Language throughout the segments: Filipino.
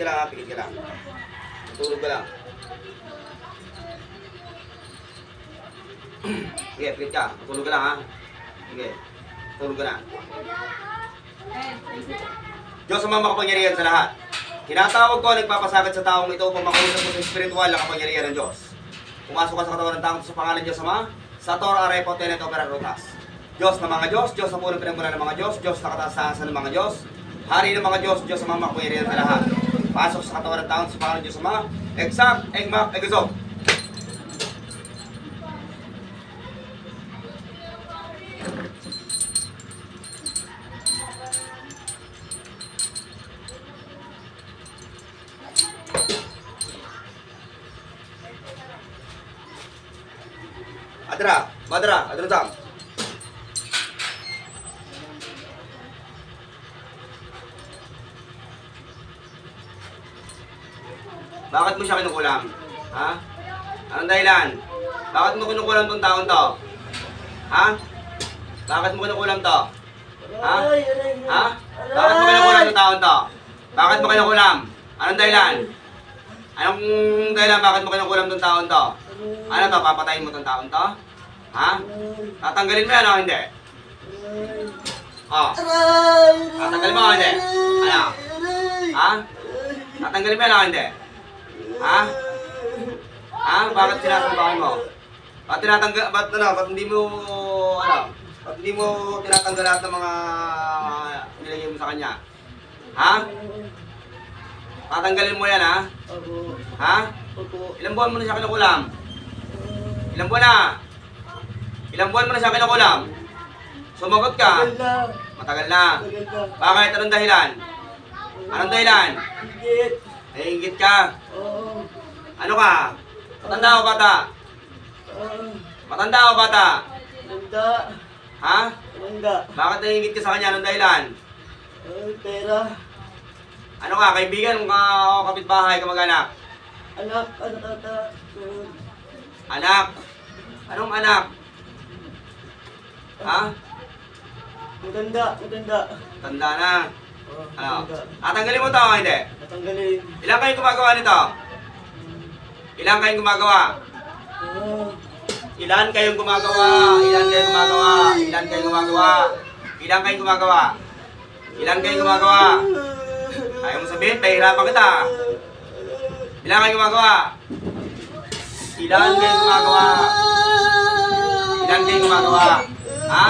ka lang ha, pikit ka lang. Tulog ka lang. Sige, pikit ka. Tulog ka lang ha. Sige. Tulog ka na. Diyos ang mga makapangyarihan sa lahat. Tinatawag ko ang nagpapasakit sa taong ito upang makausap mo sa espiritual na kapangyarihan ng Diyos. Pumasok ka sa katawan ng taong sa pangalan Diyos Ama, sa Tor Arepo Tenet Opera Rotas. Diyos ng mga Diyos, Diyos na punong pinagmula ng mga Diyos, Diyos na kataasan ng mga Diyos, Hari ng mga Diyos, Diyos ang mga makapangyarihan sa lahat. Pasok sa katawan ng taong sa pangalan Diyos Ama, Exact, Egmak, Egazog. Adra, Madra, Adra Tam. Bakit mo siya kinukulam? Ha? Anong dahilan? Bakit mo kinukulam tong taon to? Ha? Bakit mo kinukulam to? Ha? Ha? Bakit mo kinukulam tong taon to? Bakit mo kinukulam? Anong dahilan? Anong dahilan bakit mo kinukulam tong taon to? Ano to? Papatayin mo tong taon to? Ha? Tatanggalin mo yan o hindi? Oh. Tatanggalin mo o hindi? Ano? Ha? Tatanggalin mo yan o hindi? Ha? Ha? Bakit sinasambahan mo? Ba't tinatanggal, ba't ano, ba't hindi mo, ano, ba't hindi mo tinatanggal lahat ng mga nilagay mo sa kanya? Ha? Tatanggalin mo yan, ha? Ha? Ilang buwan mo na siya kinukulam? Ilang buwan na? Ilang buwan mo na siya kinukulam? Sumagot ka. Matagal na. Bakit? Anong dahilan? Anong dahilan? Naiingit ka. Ano ka? Matanda o bata? Matanda o bata? Ha? Bakit naiingit ka sa kanya? Anong dahilan? Pera. Ano ka? Kaibigan ka o kapitbahay ka mag-anak? Anak, anak, anak. Anak? Anong anak? Ha? Maganda, maganda. Tanda na. Oh, Ano? Tatanggalin mo to o hindi? Natanggalin. Ilan kayong gumagawa nito? Ilan kayong gumagawa? Ilan kayong gumagawa? Ilan kayong gumagawa? Ilan kayong gumagawa? Ilan kayong gumagawa? Ilan kayong gumagawa? Ayaw mo sabihin, pahirapan kita. Ilan kayong gumagawa? Ilan kayong gumagawa? Ilan kayong gumagawa? Ha?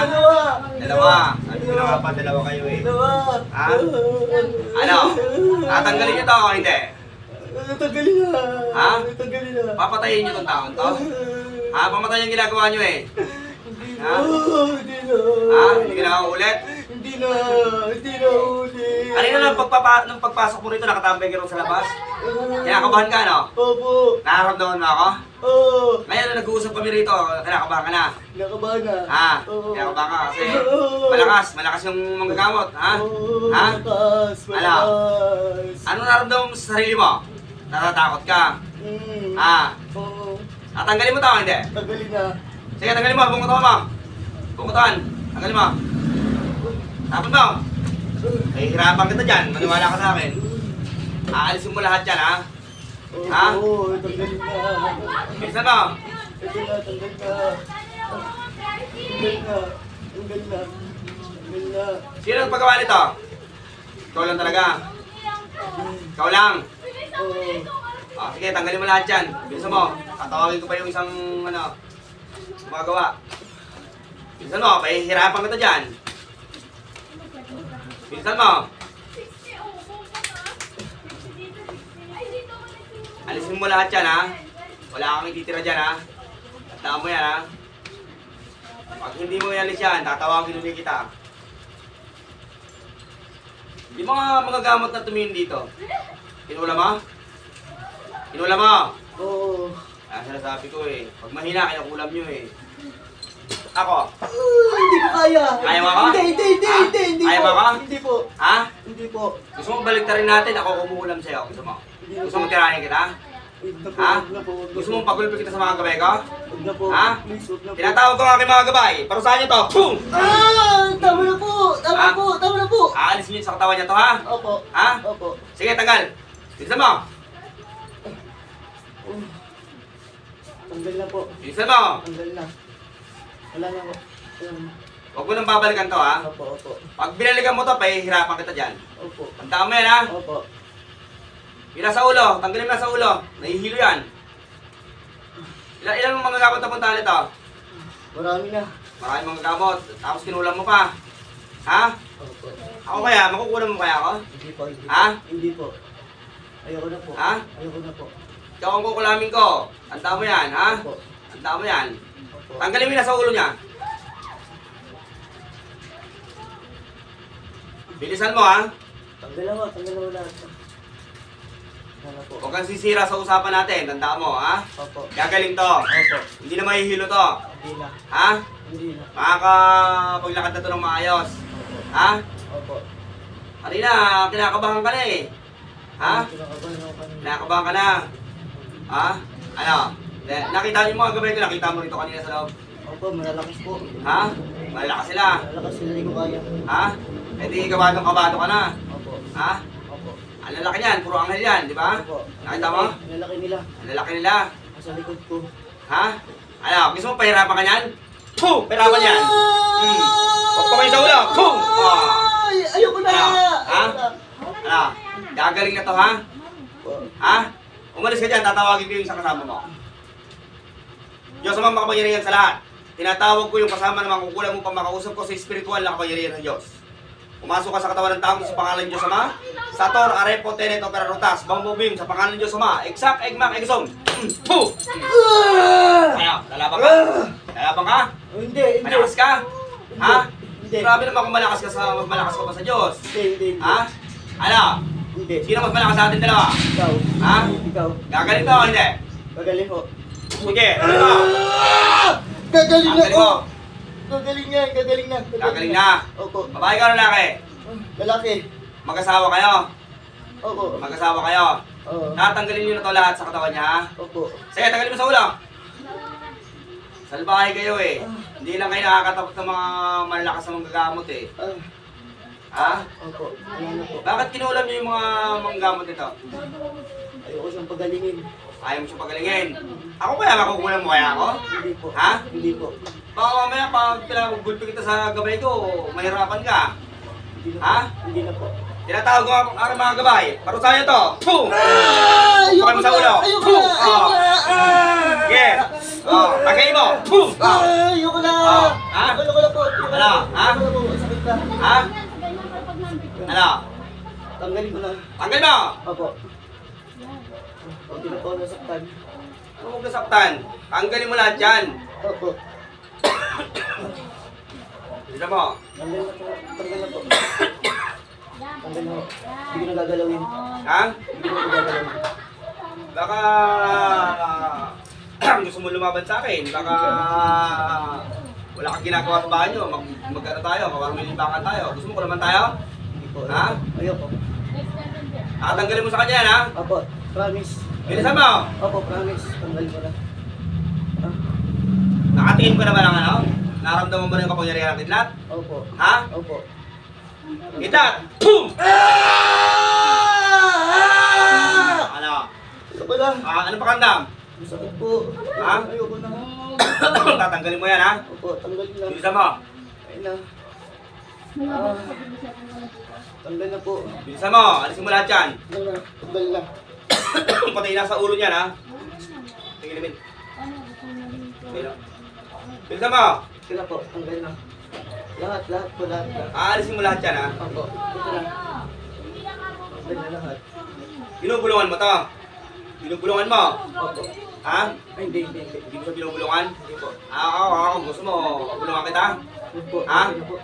Dalawa. Sabi ko na pa, dalawa kayo eh. Ha? Ano? Tatanggalin niyo to o hindi? Natanggalin na. Ha? Natanggalin na. Papatayin niyo tong taon to? Ha? Pamatay yung ginagawa niyo eh. Hindi na. Hindi na. Ha? Hindi na ulit? Hindi na. Hindi na uli. Ano yun, nung, pagpapa, nung pagpasok mo rito, nakatambay ka rin sa labas? Kinakabahan ka, no? Opo. Nakaramdaman mo ako? Oo. Ngayon, nung nag-uusap kami rito, kinakabahan ka na. Nakabahan na. Ha? Oo. Kinakabahan ka kasi malakas, malakas yung manggagamot, ha? Oo. Ha? Malakas. Ano? Malakas. Ano nararamdaman mo sa sarili mo? Natatakot ka? Mm. Ha? Oo. Tatanggalin mo to, hindi? Tanggalin na. Sige, tanggalin mo, bungutawan mo. Bungutawan, tanggalin mo. Tapon mo. Nahihirapan kita dyan, maniwala ka sa akin. Aalisin mo lahat yan, ha? Ha? Oo. Tanggalin na. Bilisan mo. Tanggal na. Tanggal na. Tanggal na. Tanggal na. Tanggal na. Sino ang paggawa nito? Ikaw lang talaga. Ikaw lang. Oo. Ah, sige, tanggalin mo lahat yan. Bilisan mo. Tatawagin ko pa yung isang, ano, gumagawa. Bilisan mo, pahihirapan kita dyan. Bilisan mo. Alisin mo lahat yan, ha? Wala kang ititira dyan, ha? Tandaan mo yan, ha? Pag hindi mo inalis yan, tatawagin ulit kita. Di mga mga gamot na tumingin dito. Kinula mo? Kinula mo? Oo. Ah, sinasabi ko eh. Pag mahina, kinukulam nyo eh. Ako, Ah, Hindi ko kaya. Kaya mo ako? Hindi, hindi, hindi, Ha? hindi, hindi Kaya po. mo ako? Hindi po. ha? Hindi po. Gusto mo balik rin natin, ako kumukulam sa'yo. Gusto mo? Gusto mo tirahin kita? Huwag na po, Ha? huwag na po, huwag na Gusto po. mong pagulpi kita sa mga gabay ko? Huwag na po. Ha? Please, huwag na po. Tinatawag ko ang aking mga gabay. Parusahan nyo to. Boom! Ah! Tama na po! Tama na po! Tama na po! Aalis nyo sa katawan niya to, ha? Opo. Ha? Opo. Sige, tanggal. Bilisan mo! Oh. Tanggal na po. Bilisan mo! Tanggal na. Wala na po. Na. Huwag mo nang babalikan to ha. Opo, opo. Pag binalikan mo to, pahihirapan kita dyan. Opo. Tandaan mo yan ha. Opo. Yung nasa ulo, tanggalin mo na sa ulo. Nahihilo yan. Ilan, ilan mga gamot na puntahan nito? Marami na. Maraming mga gamot. Tapos kinulam mo pa. Ha? Opo. Ako kaya, makukulam mo kaya ako? Hindi po, hindi Ha? po. Hindi po. Ayoko na po. Ha? Ayoko na po. Ikaw ang kukulamin ko. Tandaan mo yan, ha? Opo. Mo yan. Opo. Tanggalin mo yung nasa ulo niya. Bilisan mo, ha? Tanggal na po. Tanggal na po lahat. Na po. Huwag kang sisira sa usapan natin. Tandaan mo, ha? Opo. Gagaling to. Opo. Hindi na mahihilo to. Hindi na. Ha? Hindi na. Makakapaglakad na to ng maayos. Opo. Ha? Opo. Kanina, kinakabahan ka na eh. Ha? Kinakabahan ka na. Ha? Ano? Nakita niyo mga gabay ko, nakita mo rito kanina sa loob. Opo, malalakas po. Ha? Malalakas sila. Malalakas sila, hindi ko kaya. Ha? Eh di kabadong kabado ka na. Opo. Ha? Opo. Ang lalaki niyan, puro anghel yan, di ba? Opo. Nakita mo? Ang lalaki nila. Ang lalaki nila. Nasa likod ko. Ha? Ano, gusto mo pahirapan ka niyan? Puh! Pahirapan yan! Hmm. Huwag pa kayo sa ulo! Puh! Oh. Ay, ayoko na! Ano? Ha? Ano? Gagaling na to, ha? Ha? Umalis ka dyan, tatawagin ko yung isang kasama mo. Diyos ang makapangyarihan sa lahat. Tinatawag ko yung kasama na makukulang mo pa makausap ko sa espiritual na kapangyarihan ng Diyos. Pumasok ka sa katawan ng tao sa pangalan ng Diyos Ama. Sator, Arepo, Tenet, Opera, Rotas, Bambubim, sa pangalan ng Diyos Ama. Exact, Egmak, Egsom. Mm, Puh! Kaya, lalaban ka? Lalaban ka? Hindi, hindi. Malakas ka? Ha? Hindi. Grabe naman kung malakas ka sa malakas ka pa sa Diyos. Hindi. hindi. Ha? Ano? Hindi. Sino mas malakas sa atin dalawa? Ikaw. Ha? Ikaw. Gagaling to o hindi? Gagaling ko. Sige, ano mo? Gagaling na Gagaling ko! Gagaling na, gagaling na. Gagaling na. Opo. Babae ka o lalaki? Lalaki. Mag-asawa kayo. Opo. Mag-asawa kayo. Oo. Tatanggalin niyo na to lahat sa katawan niya, ha? Opo. Sige, tanggalin mo sa ulo. Salbahe kayo eh. Hindi lang kayo nakakatapos ng mga malalakas na manggagamot eh. Ah, Ha? opo. Ano na po. Bakit kinulam niyo yung mga manggagamot nito? Ayoko siyang pagalingin. Ayaw mo siya pagalingin. Ako kaya makukulam mo kaya ako? Hindi po. Ha? Hindi po. Baka mamaya pag pinagulpi kita sa gabay ko, mahirapan ka. Hindi na Ha? po. Hindi na po. Tinatawag ko ang araw mga gabay. Parusayan to. Boom! Ah! Ayoko sa ulo. Ayoko na! Ayoko Oh. na! Ah! Sige. Oh, tagay mo. Boom! Ah! Ayoko na! Ha? Ayoko na po. Ayoko na Ano? po. Ha? Ayoko na po. Sakit na. Ha? Ano? Tanggalin ko na. Tanggal mo. Opo. Huwag na po nasaktan. Ano huwag nasaktan? Tanggalin mo lahat yan. Opo. Bisa mo. Tanggal na po. Tanggal na po. Tanggal na po. Hindi ko na gagalawin. Ha? Hindi ko na gagalawin. Baka gusto mo lumaban sa akin. Baka wala kang ginagawa sa bahay nyo. Mag, mag tayo, libangan tayo. Gusto mo ko naman tayo? Hindi po. Ha? Ayoko. Tatanggalin mo sa kanya yan, ha? Opo. Promise. Bilisan mo. Opo, promise. Tanggal ko na. Ah, Nakatingin ko naman ang ano? Naramdaman mo na yung kapangyarihan ng kidlat? Opo. Ha? Opo. Kidlat! Boom! Ano? Ayoko na. Ah, ano pakandam? Masakit po. Ha? Ayoko na. Tatanggalin mo yan, ha? Opo, tanggal na. Bilisan mo. Ayun na. Ah. Tanggal na po. Bilisan mo. Alisin mo lahat yan. Tanggal na. Tanggal na. Patay na sa ulo niyan, ha? Tingin namin. Bilisan mo. Sila po, tanggal na. Lahat, lahat po, lahat. lahat. Aalisin mo lahat yan, ha? Opo, ito na. Tanggal na lahat. Binubulungan mo to. Binubulungan mo. Opo. Ha? Ay, hindi, hindi, hindi. Hindi mo siya binubulungan? Hindi po. Ah, ako, ako. Gusto mo, bulungan kita? Hindi po. Ha? Na po.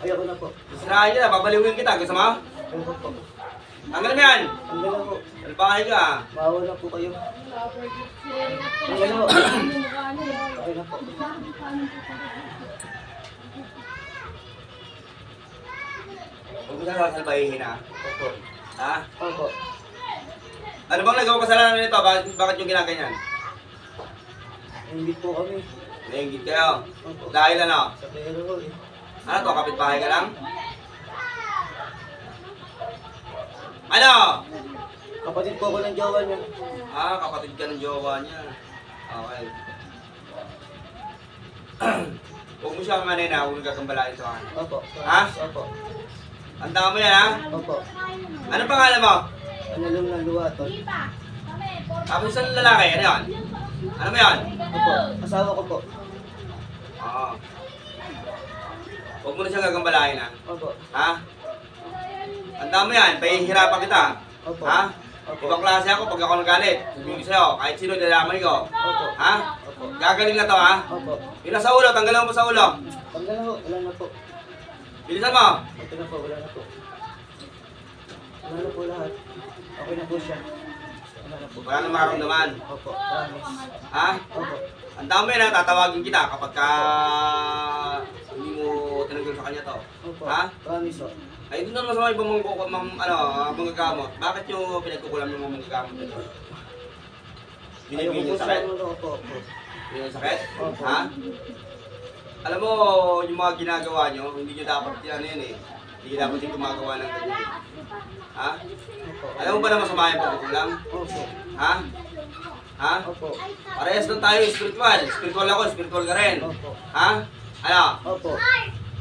Ayoko na po. Sirahin kita, babaliwin kita. Gusto mo? Ayoko po. Tanggalin mo yan. Tanggal na po. Salbahay ka. Bawa na po kayo. Tanggal na po. Okay na po. Huwag mo ka sasalbahihin, ha? Opo. Ha? Opo. Ano bang nagawa kasalanan nito? Bakit, bakit yung ginaganyan? Hindi po kami. Nainggit kayo. Opo. Dahil ano? Sa pera ko eh. Ano to? Kapitbahay ka lang? Ano? Kapatid po ako ng jowa niya. Ah, kapatid ka ng jowa niya. Okay. Huwag mo siya manay na, huwag mo gagambalain ito ha. Opo. Ha? Opo. Ang tama mo yan ha? Opo. Ano pangalan mo? Ano lang ng luwato? Tapos isang lalaki, ano yan? Ano mo yan? Opo. Asawa ko po. Oo. Huwag mo na siya gagambalain ha. Opo. Ha? Ang tama yan, pahihirapan kita. Opo. Ha? Opo. Ibang klase ako pag ako nagalit. Sabihin ko sa'yo, kahit sino nalaman ko. Opo. Ha? Opo. Gagaling na to ha? Opo. Yun na sa ulo, tanggalan mo sa ulo. Tanggal na po. Wala na po. Bilisan mo. Ito na po. Wala na po. Wala na po lahat. Okay na po siya. Wala nang makaramdaman. Opo. Promise. Ha? Opo. Ang dami na, tatawagin kita kapag ka hindi mo tinanggal sa kanya to. Opo. Ha? Promise po. Ay, doon naman sa mga ibang mga, mga, ano, mga gamot. Bakit yung pinagkukulam yung mga gamot nito? Binibigyan siya. sakit? Opo. Opo. Yung sakit? Opo. Ha? Alam mo, yung mga ginagawa nyo, hindi nyo dapat yan yun eh. Hindi dapat yung gumagawa ng ganyan. Ha? Alam mo ba na masama yung pagkukulam? Opo. Ha? Ha? Opo. Parehas lang tayo spiritual. Spiritual ako, spiritual ka rin. Opo. Ha? Ano? Opo.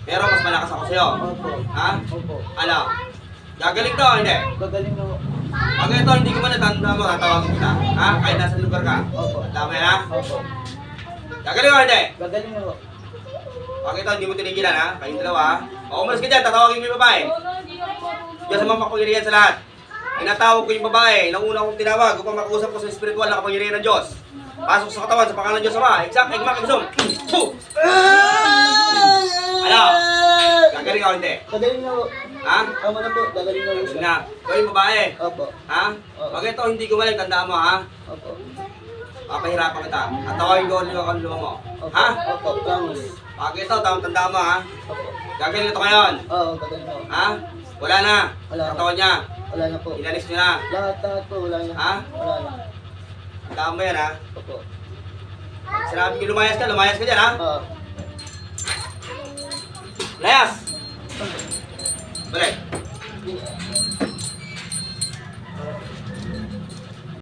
Pero mas malakas ako sa'yo. Opo. Ha? Opo. Ano? Gagaling to, hindi. Gagaling po. Pag ito, hindi ko man natanda mo, tatawagin kita. Ha? Kahit nasa lugar ka. Opo. Tama yan, ha? Opo. Gagaling o hindi? Gagaling na po. Pag ito, hindi mo tinigilan, ha? Kayong dalawa, ha? O, umalis ka dyan, tatawagin mo yung babae. Diyos ang makapangyarihan sa lahat. Tinatawag ko yung babae. Nauna kong tinawag upang makausap ko sa spiritual na kapangyarihan ng Diyos. Pasok sa katawan sa pangalan ng Diyos Ama. Exact, egmak. Puh! Ano? Gagaling o hindi? Gagaling na po. Ha? Tama na po. Gagaling na po siya. na. Ikaw yung babae. Opo. Ha? Pag ito hindi gumaling, tandaan mo ha. Opo. Papahirapan kita. At tawagin ko ang luwa mo. Ha? Opo. Promise. Pag ito, tandaan mo ha. Opo. Gagaling ito ngayon. Oo, gagaling na po. Ha? Wala na. Wala na. Katawan niya. Wala na po. Inalis niyo na. Lahat, lahat po. Wala na. Ha? Wala na. Tandaan mo yan ha. Opo. Sinabi ko lumayas ka, lumayas ka dyan ha. Oo. Layas! Balik.